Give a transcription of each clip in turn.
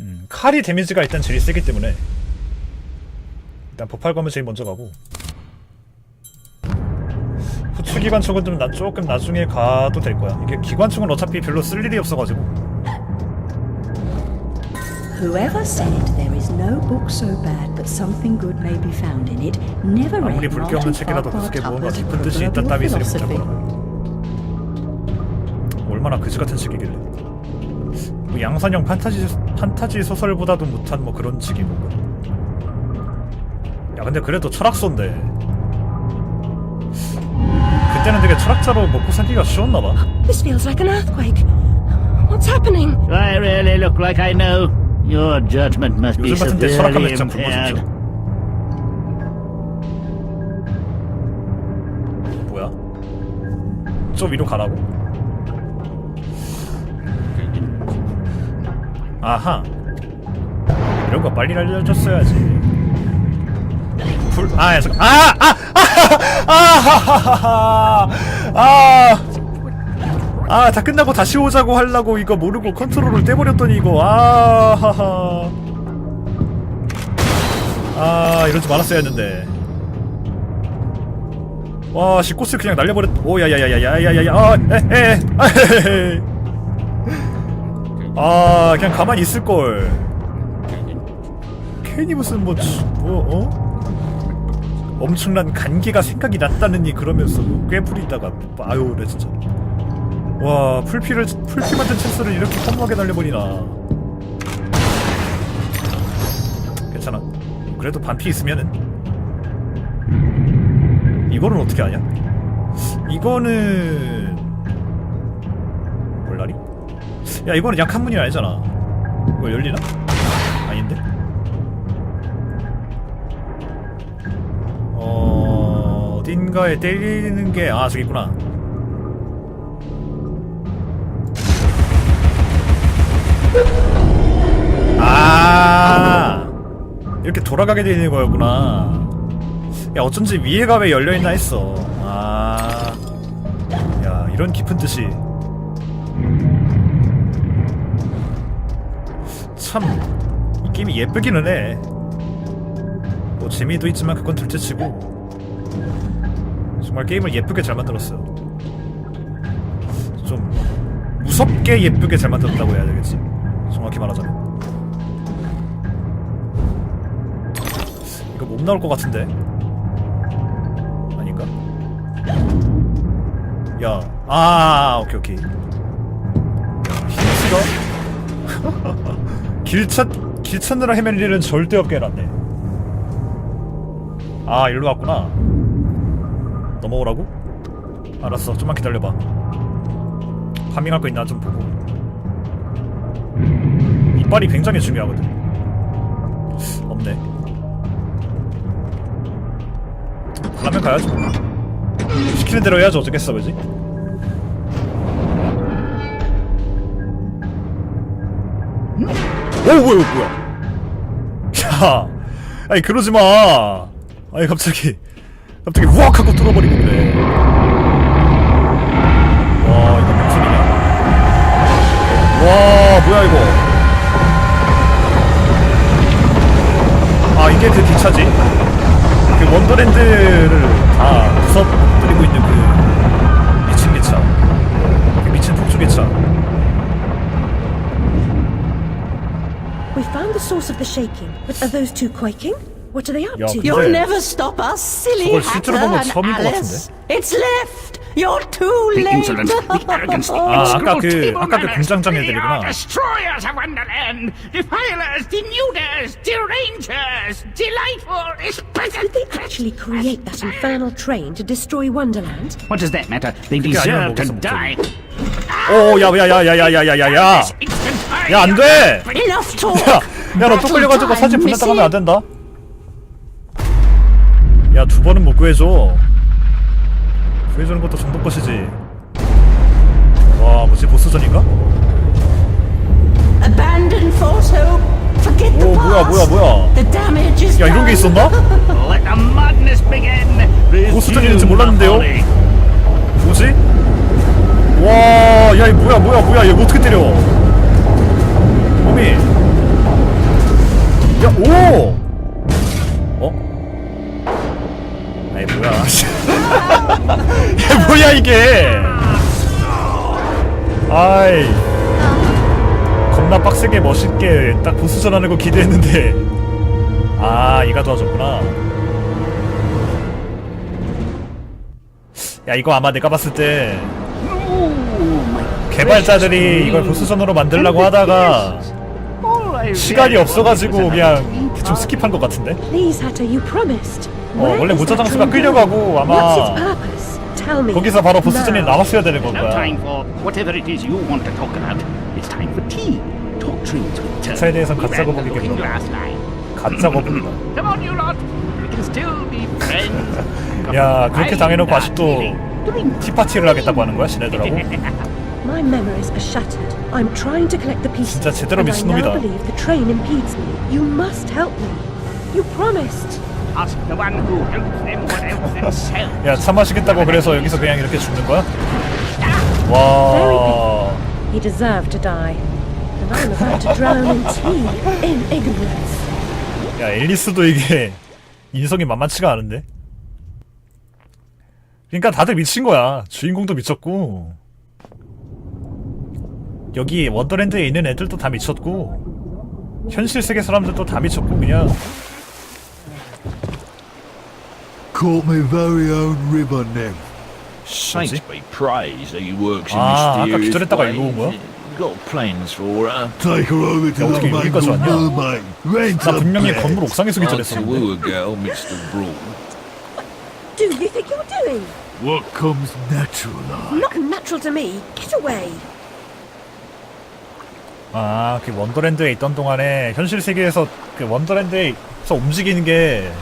음, 칼이 데미지가 일단 제일 세기 때문에 일단 폭발검은 제일 먼저 가고 후추 기관총은 좀난 조금 나중에 가도 될 거야. 이게 기관총은 어차피 별로 쓸 일이 없어가지고 Whoever said there is no book so bad that something good may be found in it never 아무리 read 불교 없는 Martin 책이라도 그 Farquhar 무언가 Tupper's 깊은 뜻이 있다 따위 있으리 Philosophy. 거라. 얼마나 그지 같은 책이길래. 뭐 양산형 판타지 판타지 소설보다도 못한 뭐 그런 책이 뭔가. 야 근데 그래도 철학서인데. 그때는 되게 철학자로 먹고 살기가 쉬웠나 봐. This feels like an earthquake. What's happening? I really look like I know? Your judgment must be 요즘 같은 때 철학하면 severely 진짜 굶어 impaired. 죽죠. 뭐야? 저 위로 가라고? 아하. 이런 거 빨리 알려줬어야지. 불, 아, 야, 잠깐. 아, 아, 아, 아, 아, 아, 다 끝나고 다시 오자고 하려고 이거 모르고 컨트롤을 떼버렸더니 이거, 아, 하하. 아 이러지 말았어야 했는데 와 씨 꽃을 그냥 날려버렸 오 야야야야야야야야 아 에에 아헤헤 아 그냥 가만히 있을걸. 괜히 무슨 뭐, 주- 뭐 어? 엄청난 간계가 생각이 났다느니 그러면서 꽤 부리다가 아유 나 진짜. 와 풀피를 풀피 만든 찬스를 이렇게 허무하게 날려버리나. 괜찮아. 그래도 반피 있으면은. 이거는 어떻게 하냐? 이거는 야 이거는 약한 문이 아니잖아 이거 열리나? 아닌데? 어... 어딘가에 때리는 게 아 저기 있구나 아 이렇게 돌아가게 되는 거였구나. 야 어쩐지 위에가 왜 열려 있나 했어. 아, 야 이런 깊은 뜻이. 참 이 게임이 예쁘기는 해. 뭐 재미도 있지만 그건 둘째치고 정말 게임을 예쁘게 잘 만들었어요. 좀 무섭게 예쁘게 잘 만들었다고 해야 되겠지. 정확히 말하자면. 이거 못 나올 것 같은데 아닌가? 야, 아, 오케이 오케이. 힌트가 길 찾, 길 찾느라 헤맬 일은 절대 없게 해놨네. 아, 일로 왔구나. 넘어오라고? 알았어, 좀만 기다려봐. 파밍할 거 있나 좀 보고. 이빨이 굉장히 중요하거든. 없네. 가면 가야지 뭐. 시키는 대로 해야지 어쩌겠어 그지? 오 뭐야 이거 뭐야? 야 아니 그러지마. 아니 갑자기 갑자기 우악 하고 뚫어버리고 그래. 와 이거 일이야 와 뭐야 이거? 아 이게 그 기차지? 그 원더랜드를 다 부숴뜨리고 있는 그 source of the shaking. But are those two quaking? What are they up to? You'll never stop us, silly hacker and Alice. It's left. You're too The late. insolence, the arrogance, the 아, 아까 그 아까 그 manners. 공장장 애들이구나 are destroyers of Wonderland, defilers, denuders, derangers, delightful, Did they actually create that infernal train to destroy Wonderland? What does that matter? They 그게 아니면 deserve to 뭐겠어, die. 오 야 야 야 야 야 야 야 야 야 This instant I 야 안 돼 Enough talk. 야 야 너 또 끌려가지고 time, 사진 보냈다 가면 안. 된다 야 두 번은 못 구해줘 보여주는 것도 정복 것이지. 와, 뭐지 보스전인가? 오, 뭐야, 뭐야, 뭐야. 야, 이런 게 있었나? 보스전인지 몰랐는데요. 뭐지? 와, 야, 이 뭐야, 뭐야, 뭐야, 얘 뭐 어떻게 때려? 몸이. 야, 오. 어? 아이 뭐야. 게? 아이. 겁나 빡세게 멋있게 딱 보스전 하는 거 기대했는데. 아 이가 도와줬구나. 야 이거 아마 내가 봤을 때 개발자들이 이걸 보스전으로 만들려고 하다가 시간이 없어가지고 그냥 대충 스킵한 것 같은데 어 원래 무자 장수가 끌려가고? 아마 What's its purpose? Tell me. 거기서 바로 보스 전이 now. 나왔어야 되는 건 No 거야 time for whatever it is you want to talk about. It's time for tea. Talk dreams with Turk. 차에 대해선 We 가짜 glass line. 가짜 거북이다 Come on, you lot. We can still be friends. 야, 그렇게 당해놓고 아직도 티파티를 하겠다고 하는 거야 지네들하고 My memories are shattered. I'm trying to collect the pieces. 진짜 제대로 and I now 미친놈이다. believe the train impedes me. You must help me. You promised. 야 차 마시겠다고 그래서 여기서 그냥 이렇게 죽는 거야? 와 He deserved to die. And I'm about to drown in tea in ignorance. 야 앨리스도 이게 인성이 만만치가 않은데 그러니까 다들 미친 거야 주인공도 미쳤고 여기 원더랜드에 있는 애들도 다 미쳤고 현실 세계 사람들도 다 미쳤고 그냥 Caught my very own ribbon then. Saints be praised that he works in 아, 아까 mysterious 기절했다가 ways. 일로 온 거야? Got plans for her. Take her over to 야, the 어떻게 main 여기까지 왔냐? mermaid. Rent 나 a 분명히 bed. 건물 옥상에서 Hard to 기절했었는데 woo a girl midst of brawl. Do you think you're doing? What comes natural like. Not natural to me. Get away. 아, 그 원더랜드에 있던 동안에 현실 세계에서 그 원더랜드에서 움직이는 게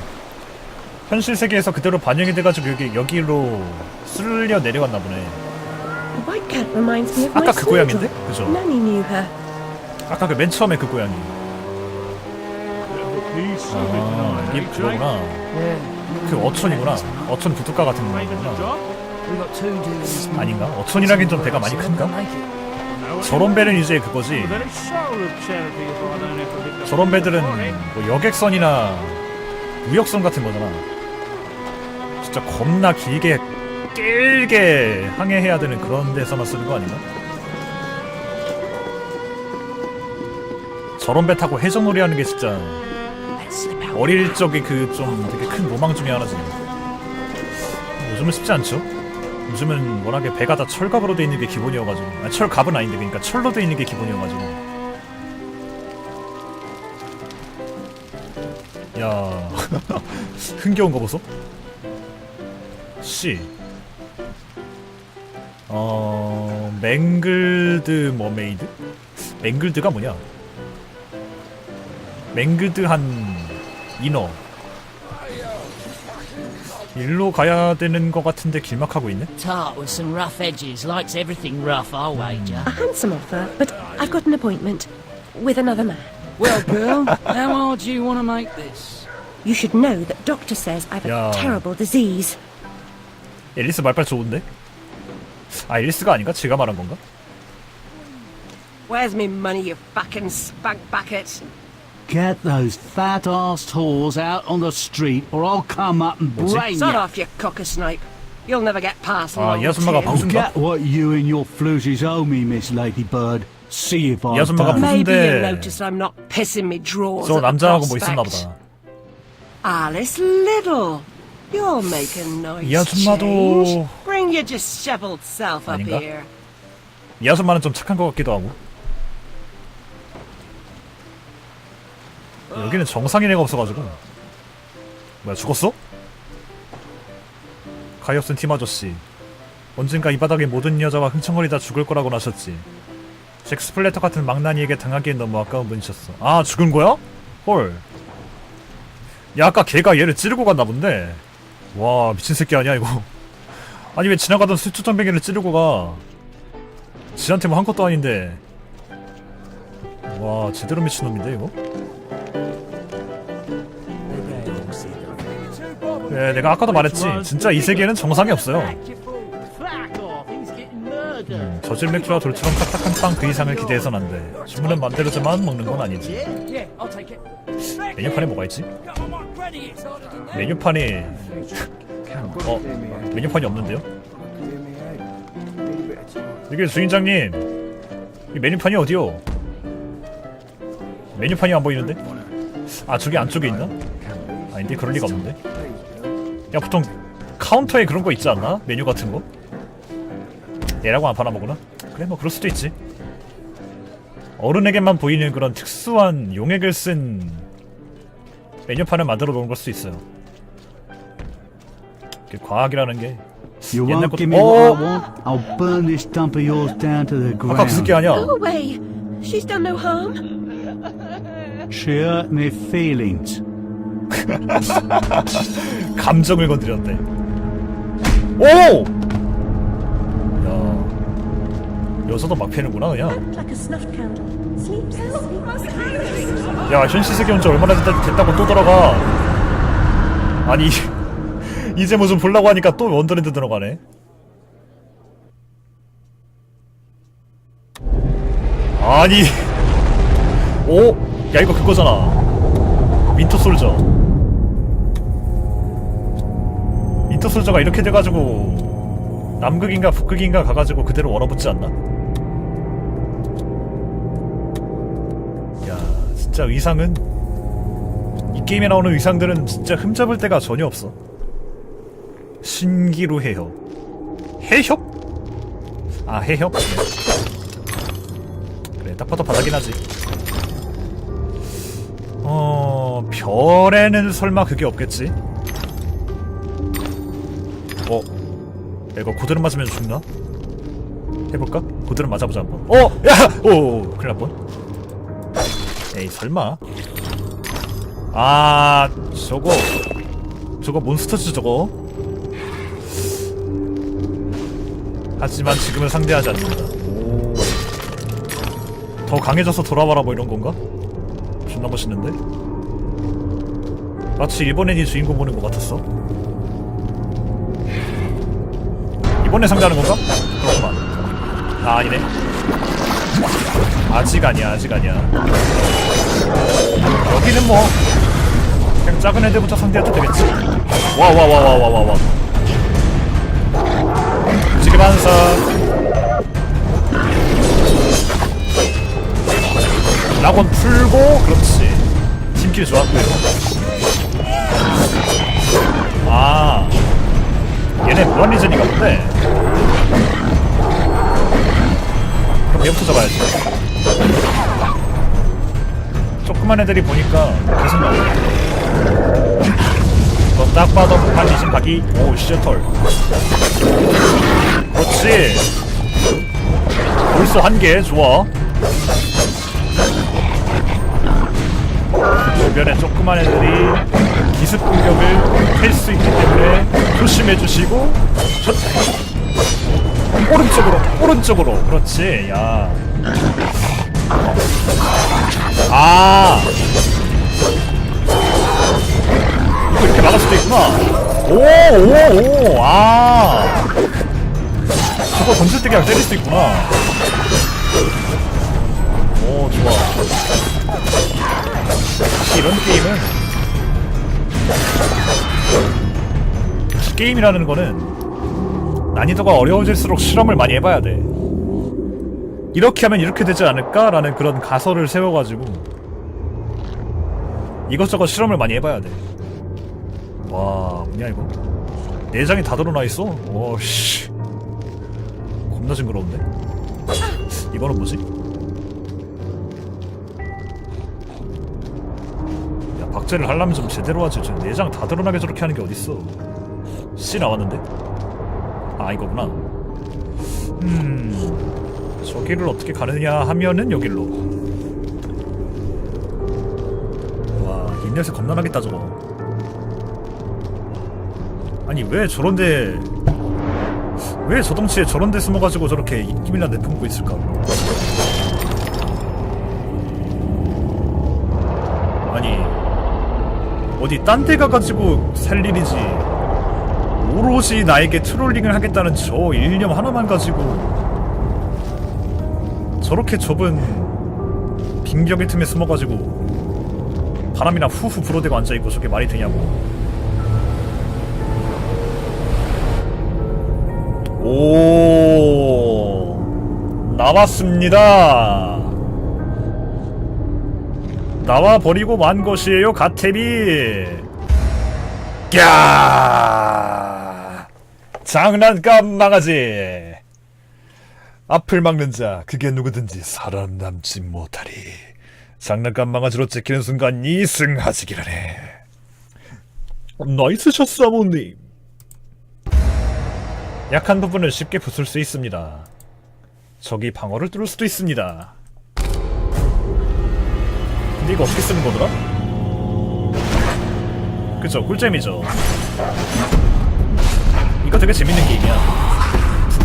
현실 세계에서 그대로 반영이 돼가지고 여기 여기로 쓸려 내려갔나 보네. My 아까 그 고양인데? 그죠? 아까 그 맨 처음에 그 고양이. 아, 이게 그거구나. 그 어촌이구나. 어촌 부둣가 같은 거구나. 아닌가? 어촌이라긴 좀 배가 많이 큰가? 저런 배는 이제 그거지. 저런 배들은 뭐 여객선이나 우역선 같은 거잖아. 진짜 겁나 길게 길게 항해해야 되는 그런 데서만 쓰는 거 아닌가? 저런 배 타고 해적놀이 하는 게 진짜 어릴 적에 그 좀 되게 큰 로망 중에 하나지. 요즘은 쉽지 않죠? 요즘은 워낙에 배가 다 철갑으로 돼 있는 게 기본이어가지고 아, 철갑은 아닌데 그러니까 철로 돼 있는 게 기본이어가지고 야 흥겨운 거 보소 C 어 맹글드 머메이드 맹글드가 뭐냐 맹글드한 인어 일로 가야 되는 것 같은데 길막하고 있네 Tart with some rough edges, likes everything rough, I'll wager. A handsome offer, but I've got an appointment with another man. Well, girl, how hard do you want to make this? You should know that doctor says I've a Yeah. terrible disease. 앨리스 말빨 좋은데? 아 앨리스가 아닌가? 제가 말한 건가? Where's me money, you fucking spunk bucket? Get those fat assed whores out on the street, or I'll come up and What's it? brain Sod you. off, you cocker-snipe. You'll never get past 아, long 이 아줌마가 tail. 무슨 Get what you and your floozies owe me, Miss Ladybird. See if 이 I've 아줌마가 done. it. Maybe 무슨데 you'll notice I'm not pissing me drawers 저 at the 남자하고 뭐 있었나 prospect. 보다 Alice Little. You're making noise. 이 아줌마도- change. Bring your disheveled self up 아닌가? here. 이 아줌마는 좀 착한 것 같기도 하고 여기는 정상인 애가 없어가지고 뭐야 죽었어? 가엾은 팀 아저씨 언젠가 이 바닥의 모든 여자와 흥청거리다 죽을 거라고 하셨지 잭 스플래터 같은 망나니에게 당하기엔 너무 아까운 분이셨어 아 죽은 거야? 헐야 아까 걔가 얘를 찌르고 갔나 본데 와 미친 새끼 아니야 이거 아니 왜 지나가던 수초장뱅이를 찌르고 가 지한테 뭐 한 것도 아닌데 와 제대로 미친놈인데 이거 네 내가 아까도 말했지 진짜 이 세계에는 정상이 없어요 murdered. 저질 맥주와 돌처럼 딱딱한 빵 그 이상을 기대해선 안돼 주문은 맘대로지만 먹는 건 아니지. 메뉴판에 뭐가 있지? 메뉴판이 어 메뉴판이 없는데요? 이게 주인장님 이 메뉴판이 어디요? 메뉴판이 안 보이는데? 아 저기 안쪽에 있나? 아닌데 그럴 리가 없는데 야 보통 카운터에 그런 거 있지 않나? 메뉴 같은 거? 얘라고 안 보구나? 그래 뭐 그럴 수도 있지 어른에게만 보이는 그런 특수한 용액을 쓴 메뉴판을 만들어 놓은 걸 수도 있어요 그 과학이라는 게 You 옛날 won't 것도- give me what I 어! want, I'll burn this dump of yours down to the 아까 그 새끼 ground. 아니야 Go away. She's done no harm. She hurt my feelings. 감정을 건드렸대. 오! 야, 여자도 막 패는구나 그냥. Like a snuff candle. Sleep, sleep. 야, 현시세계 온지 얼마나 됐다, 됐다 고 또 들어가. 아니, 이제 무슨 보려고 하니까 또 원더랜드 들어가네. 아니, 오, 야 이거 그거잖아. 윈터 솔저. 윈터 솔저가 이렇게 돼가지고 남극인가 북극인가 가가지고 그대로 얼어붙지 않나? 진짜 의상은 이 게임에 나오는 의상들은 진짜 흠잡을 데가 전혀 없어. 신기루 해협. 해협? 아, 해협? 네. 그래, 딱 봐도 바닥이 나지. 어, 별에는 설마 그게 없겠지? 어, 야, 이거 고드름 맞으면 죽나? 해볼까? 고드름 맞아보자 한번. 어, 야, 오, 큰일 날 뻔. 에이, 설마. 아, 저거, 저거 몬스터즈 저거. 하지만 지금은 상대하지 않는다. 오. 더 강해져서 돌아와라 뭐 이런 건가? 존나 멋있는데? 마치 일본 애니 주인공 보는 것 같았어. 이번에 상대하는 건가? 그렇구만. 아, 아니네. 아직 아니야, 아직 아니야. 여기는 뭐, 그냥 작은 애들부터 상대해도 되겠지. 와, 와, 와, 와, 와, 와, 와. 지금 한사. 락원 풀고, 그렇지. 팀킬 좋았고요. 아. 얘네 무한 리전인가 본데 그럼 얘부터 잡아야지 조그만 애들이 보니까 계속 나오네. 너딱 봐도 무한리전 각이 오 시저털. 그렇지. 벌써 한개. 좋아. 주변에 조그만 애들이 기습 공격을 할 수 있기 때문에 조심해 주시고 저, 오른쪽으로 오른쪽으로. 그렇지. 야 아. 이렇게 막을 수도 있구나. 오, 오, 오, 아. 저거 던질 때 그냥 때릴 수도 있구나. 오, 좋아. 이런 게임은 게임이라는 거는 난이도가 어려워질수록 실험을 많이 해봐야 돼. 이렇게 하면 이렇게 되지 않을까라는 그런 가설을 세워가지고 이것저것 실험을 많이 해봐야 돼. 와, 뭐냐 이거? 내장이 다 드러나 있어. 오, 씨, 겁나 징그러운데. 이거는 뭐지? 야, 박제를 하려면 좀 제대로 하지. 저 내장 다 드러나게 저렇게 하는 게 어딨어? C 나왔는데? 아, 이거구나. 음, 저기를 어떻게 가느냐 하면은 여길로. 와, 인넷에 겁나 나겠다 저거. 아니 왜 저런데 왜저 덩치에 저런데 숨어가지고 저렇게 입김이나 내뿜고 있을까? 아니 어디 딴 데 가가지고 살 일이지 오롯이 나에게 트롤링을 하겠다는 저 일념 하나만 가지고 저렇게 좁은 빈벽의 틈에 숨어가지고 바람이나 후후 불어대고 앉아있고 저게 말이 되냐고 오 나왔습니다. 나와 버리고 만 것이에요, 가태비. 야 장난감 망아지. 앞을 막는 자, 그게 누구든지 살아남지 못하리. 장난감 망아지로 찍히는 순간 이승하지기라네. 나이스 샷 사모님. 약한 부분을 쉽게 부술 수 있습니다. 적이 방어를 뚫을 수도 있습니다. 근데 이거 어떻게 쓰는 거더라? 그쵸, 꿀잼이죠. 이거 되게 재밌는 게임이야.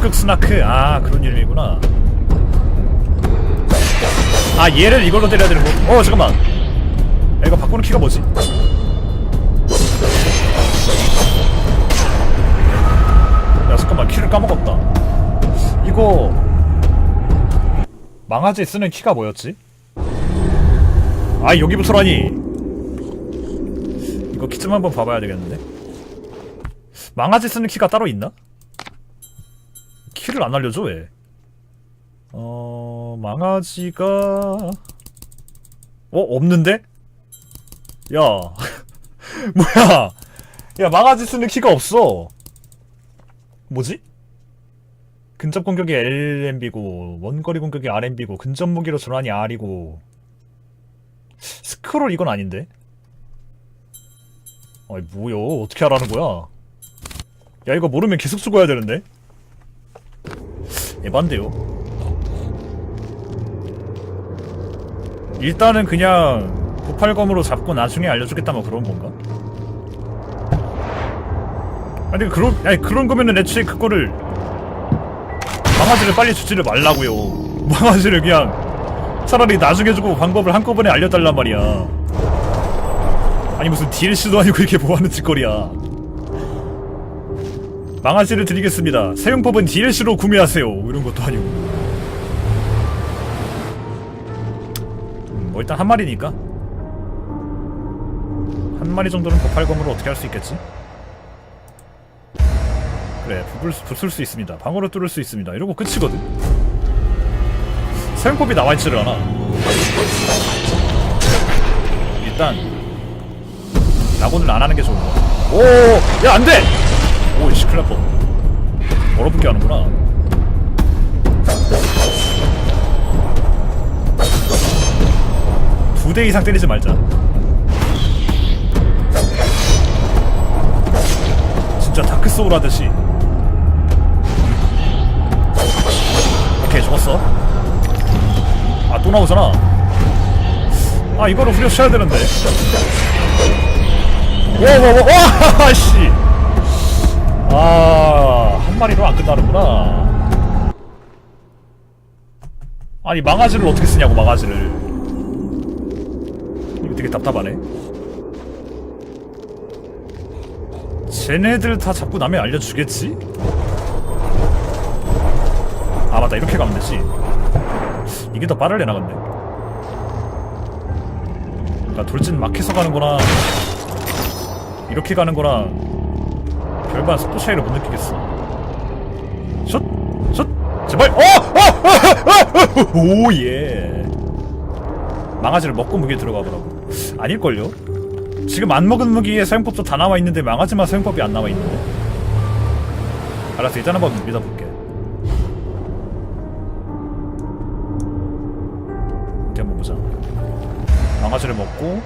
북극 스나크, 아, 그런 이름이구나. 아, 얘를 이걸로 때려야 되는 거. 어, 잠깐만. 야, 이거 바꾸는 키가 뭐지? 야, 잠깐만, 키를 까먹었다. 이거, 망아지 쓰는 키가 뭐였지? 아 여기부터라니 이거 키 좀 한번 봐봐야 되겠는데 망아지 쓰는 키가 따로 있나? 키를 안 알려줘 왜? 어... 망아지가... 어? 없는데? 야 뭐야 야 망아지 쓰는 키가 없어 뭐지? 근접 공격이 LMB고 원거리 공격이 RMB고 근접 무기로 전환이 R이고 스크롤 이건 아닌데? 아이 뭐야 어떻게 하라는 거야? 야 이거 모르면 계속 죽어야 되는데? 에반데요? 일단은 그냥 고팔검으로 잡고 나중에 알려주겠다 뭐 그런 건가? 아니 그런 아니 그런 거면은 애초에 그거를 망아지를 빨리 주지를 말라고요. 망아지를 그냥 차라리 나중에 주고 방법을 한꺼번에 알려달란 말이야. 아니 무슨 DLC도 아니고 이게 뭐하는 짓거리야 망아지를 드리겠습니다. 사용법은 DLC로 구매하세요. 이런 것도 아니고. 음, 뭐 일단 한 마리니까. 한 마리 정도는 고팔검으로 어떻게 할 수 있겠지? 그래 부술, 수- 부술 수 있습니다. 방어를 뚫을 수 있습니다. 이러고 끝이거든. 사용법이 나와있지를 않아. 일단 낙오는 안 하는 게 좋은 거야 오, 야, 안 돼! 오, 씨, 큰일 날 뻔. 얼어붙게 하는구나. 두 대 이상 때리지 말자. 진짜 다크소울 하듯이. 오케이, 죽었어. 아, 또 나오잖아. 아, 이거를 후려쳐야 되는데. 와와와 와! 씨. 아, 한 마리로 안 끝나는구나. 아니, 망아지를 어떻게 쓰냐고, 망아지를. 이거 되게 답답하네. 쟤네들 다 잡고 나면 알려주겠지? 아, 맞다. 이렇게 가면 되지. 이게 더 빠르려나, 근데. 그러니까 돌진 막 해서 가는 거나, 이렇게 가는 거랑, 별반 속도 차이를 못 느끼겠어. 슛! 슛! 제발! 어! 어! 어! 어! 오, 예. 망아지를 먹고 무기에 들어가 보라고. 아닐걸요? 지금 안 먹은 무기에 사용법도 다 나와 있는데 망아지만 사용법이 안 나와 있는데. 알았어, 일단 한번 믿어볼게. 어디 한번 보자. 망아지를 먹고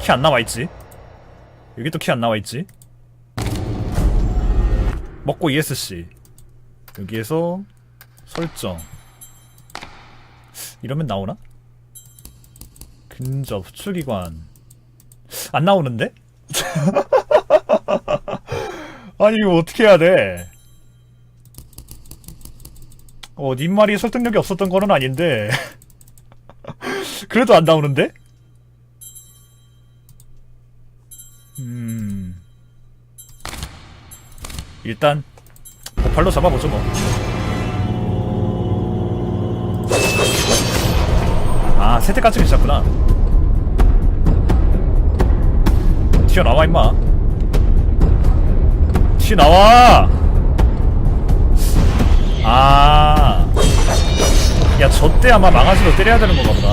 키 안 나와 있지? 여기 또 키 안 나와 있지? 먹고 ESC 여기에서 설정 이러면 나오나? 근접 후출기관 안 나오는데? 아니 이거 어떻게 해야 돼? 어, 님 말이 설득력이 없었던 거는 아닌데 그래도 안 나오는데? 일단 발로 잡아보죠 뭐. 아 세대 까지 괜찮구나. 튀어나와 임마. 튀어나와. 아. 야, 저 때 아마 망아지로 때려야 되는 건가 보다.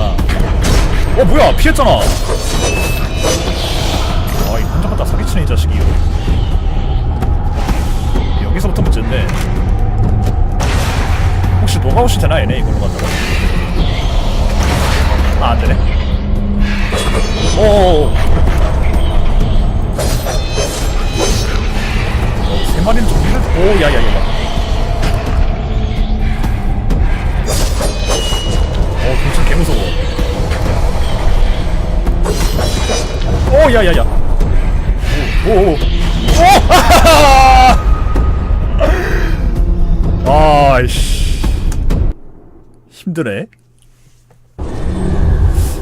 어, 뭐야, 피했잖아. 아, 이 혼자 갖다 사기치는 이 자식이. 문제인데. 혹시 노가웃이 되나, 얘네, 이걸로 간다고? 아, 안 되네. 오오오. 어, 세 마리는 좀 힘들, 오, 야, 야, 야, 야. 어, 개무서워. 오, 야, 야, 야. 오, 오, 오. 오! 아이씨. 힘드네.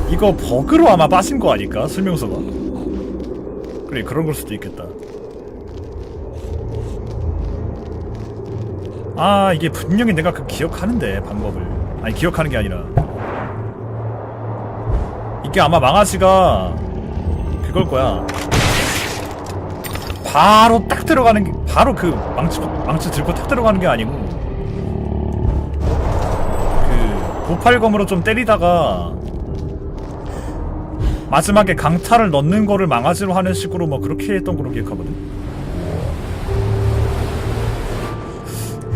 이거 버그로 아마 빠진 거 아닐까? 설명서가. 그래, 그런 걸 수도 있겠다. 아, 이게 분명히 내가 그 기억하는데, 방법을. 아니, 기억하는 게 아니라. 이게 아마 망아지가 그걸 거야. 바로 딱 들어가는 게 바로 그 망치 망치 들고 딱 들어가는 게 아니고 그 보팔검으로 좀 때리다가 마지막에 강타를 넣는 거를 망아지로 하는 식으로 뭐 그렇게 했던 걸로 기억하거든.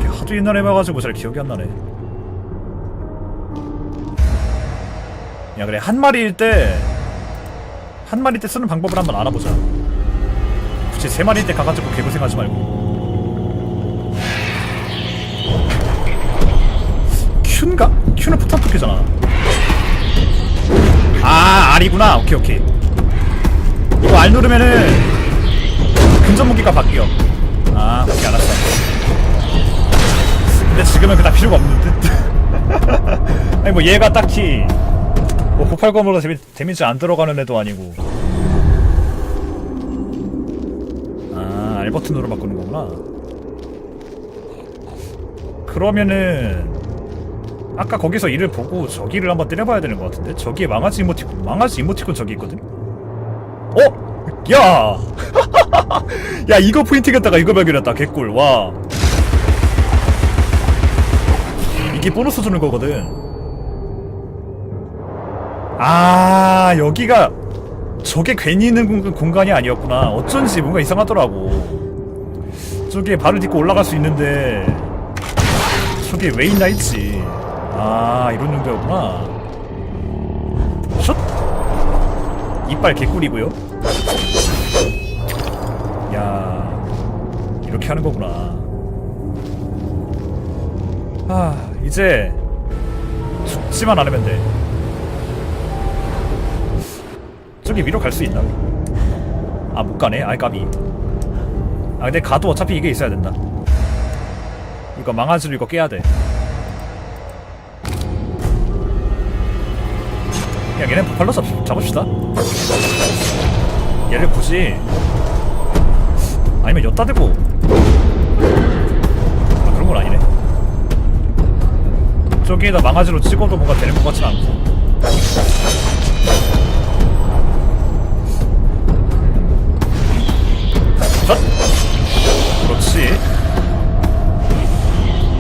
하도 옛날에 봐가지고 잘 기억이 안 나네. 야 그래 한 마리일 때 한 마리 때 쓰는 방법을 한번 알아보자. 굳이 세 마리일 때 가가지고 개고생하지 말고. 큐인가? 큐는 포탄 토끼잖아. 아 R이구나. 오케이 오케이. 이거 R 누르면은 근접 무기가 바뀌어. 아 오케이 알았어. 근데 지금은 그다 필요가 없는 듯. 아니 뭐 얘가 딱히 뭐 고팔검으로 데미, 데미지 안 들어가는 애도 아니고 아 알버튼으로 바꾸는 거구나 그러면은 아까 거기서 이를 보고 저기를 한번 때려봐야 되는 것 같은데? 저기에 망아지 이모티콘 망아지 이모티콘 저기 있거든? 어? 야! 야 이거 포인트겠다가 이거 발견했다 개꿀. 와. 이게 보너스 주는 거거든. 아 여기가 저게 괜히 있는 공- 공간이 아니었구나. 어쩐지 뭔가 이상하더라고. 저게 발을 딛고 올라갈 수 있는데 저게 왜 있나 했지 아 이런 용도였구나. 슛! 이빨 개꿀이고요. 야 이렇게 하는 거구나. 아 이제 죽지만 않으면 돼. 저기 위로 갈 수 있나? 아 못 가네. 아이 까비. 아 근데 가도 어차피 이게 있어야 된다. 이거 망아지로 이거 깨야 돼 그냥 얘네 잡, 잡읍시다 얘를 굳이 아니면 엿다 대고 아 그런 건 아니네 저기에다 망아지로 찍어도 뭔가 되는 것 같진 않고 컷! 그렇지.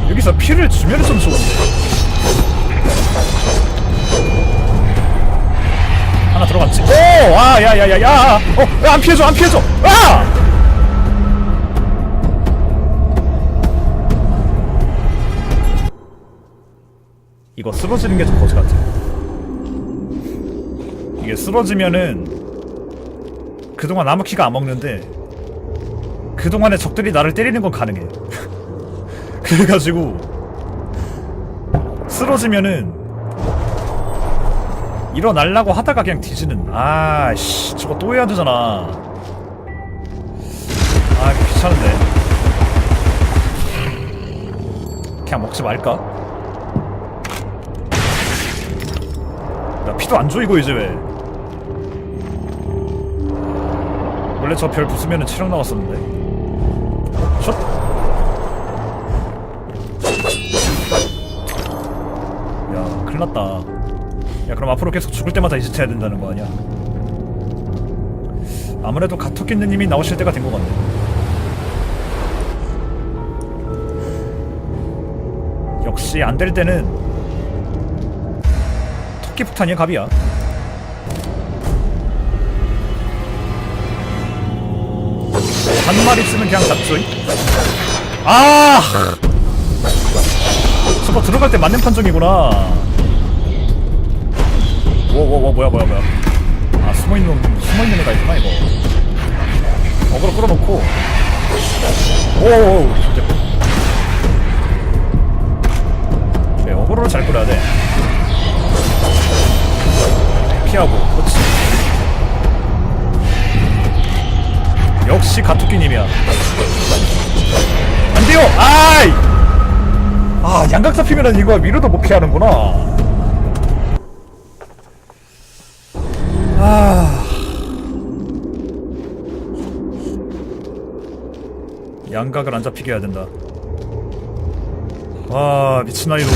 여기서 피를 주면 좀 좋은데. 하나 들어갔지. 오! 아, 야, 야, 야, 야! 어, 야, 안 피해줘, 안 피해줘! 아! 이거 쓰러지는 게 좀 거지 같아. 이게 쓰러지면은 그동안 나무 키가 안 먹는데 그동안에 적들이 나를 때리는 건 가능해. 그래가지고 쓰러지면은 일어날라고 하다가 그냥 뒤지는. 아씨 저거 또 해야 되잖아. 아 귀찮은데. 그냥 먹지 말까? 나 피도 안줘 이거 이제 왜? 원래 저 별 부수면은 체력 나왔었는데. 숏 야, 큰일 났다. 야, 그럼 앞으로 계속 죽을 때마다 이짓 해야 된다는 거 아니야? 아무래도 가토끼느님이 나오실 때가 된 것 같네. 역시 안 될 때는 토끼 폭탄이야 갑이야 한 마리 쓰면 그냥 잡죠 아 저거 들어갈 때 맞는 판정이구나 워워워 뭐야 뭐야 뭐야. 아 숨어있는 놈- 숨어있는 애가 있구나 이거. 어그로 끌어놓고. 오오오 진짜. 그래 어그로를 잘 끌어야 돼. 피하고 그렇지. 역시 가투끼님이야. 안돼요! 아이! 아 양각 잡히면은 이거 위로도 못 피하는구나 양각을 안 잡히게 해야 된다 와 미친 아이로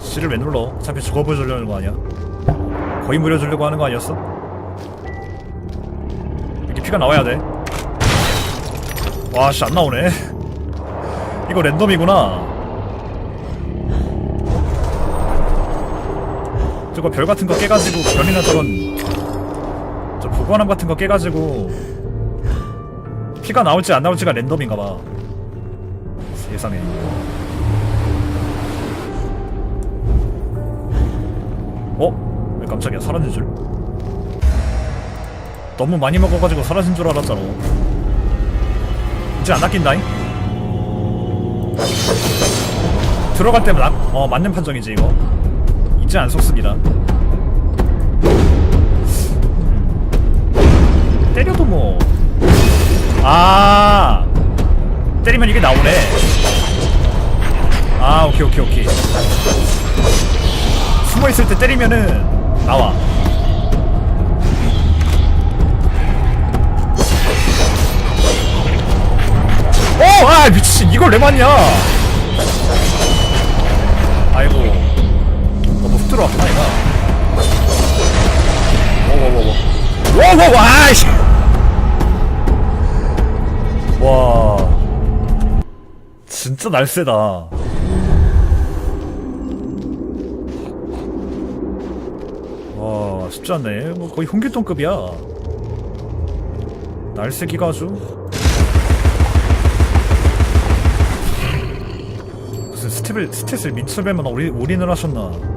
C를 왜 눌러? 어차피 죽어 보여주려는 거 아니야? 거의 무려주려고 하는 거 아니었어? 이렇게 피가 나와야 돼. 와, 씨, 안 나오네. 이거 랜덤이구나. 저거 별 같은 거 깨가지고, 별이나 저런, 저 보관함 같은 거 깨가지고, 피가 나올지 안 나올지가 랜덤인가봐. 세상에. 어? 왜 깜짝이야 사라진 줄 너무 많이 먹어가지고 사라진 줄 알았잖아 이제 안 아낀다잉 들어갈 때면 아, 어 맞는 판정이지 이거 이제 안 속습니다 때려도 뭐 아 때리면 이게 나오네 아 오케이 오케이 오케이 숨어 있을 때 때리면은 나와. 오, 아 미친 이걸 왜 맞냐? 아이고, 너무 훅 들어왔구나 이거. 워워워워, 워워워, 아이씨. 와, 진짜 날쌔다. 와 쉽지 않네. 뭐 거의 홍길동급이야. 날쌔기가 아주. 무슨 스텝을 스탯을 민첩에만 올인, 올인을 하셨나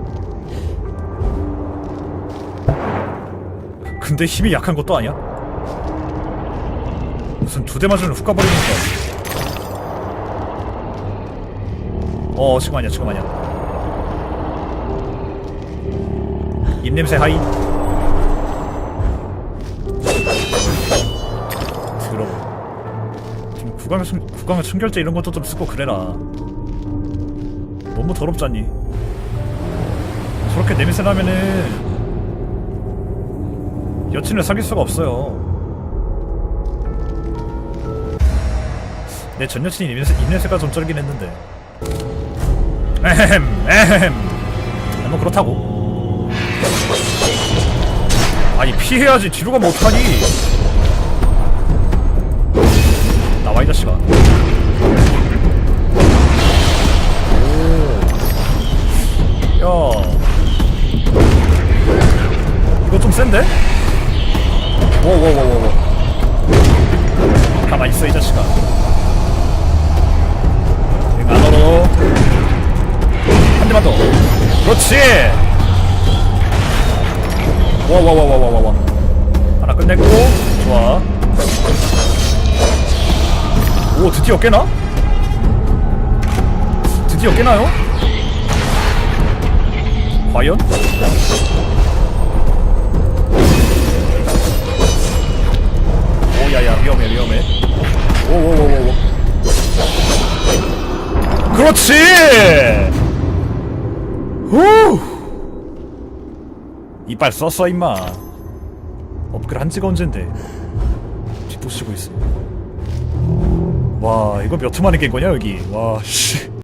근데 힘이 약한 것도 아니야? 무슨 두 대 맞으면 훅 가버리니까 어 지금 아니야 지금 아니야 입냄새 하이. 들어. 지금 구강의, 청, 구강의 청결제 이런 것도 좀 쓰고 그래라. 너무 더럽잖니? 저렇게 냄새 나면은 여친을 사귈 수가 없어요. 내 전 여친이 입냄새, 입냄새가 좀 쩔긴 했는데. 에헴 에헴. 뭐 그렇다고. 아니 피해야지. 뒤로 가면 어떡하니? 나와 이 자식아. 오. 야. 이거 좀 센데? 워워워워워 가만 있어 이 자식아 응 안으로 한 대만 더 그렇지 와와와와와와 하나 끝냈고 좋아 오 드디어 깨나? 드디어 깨나요? 과연? 오야야 위험해 위험해. 오오오오오. 그렇지! 후! 이빨 썼어 임마. 업글 한 지가 언젠데. 뒷부시고 있어. 와 이거 몇회 만에 깬 거냐 여기? 와 씨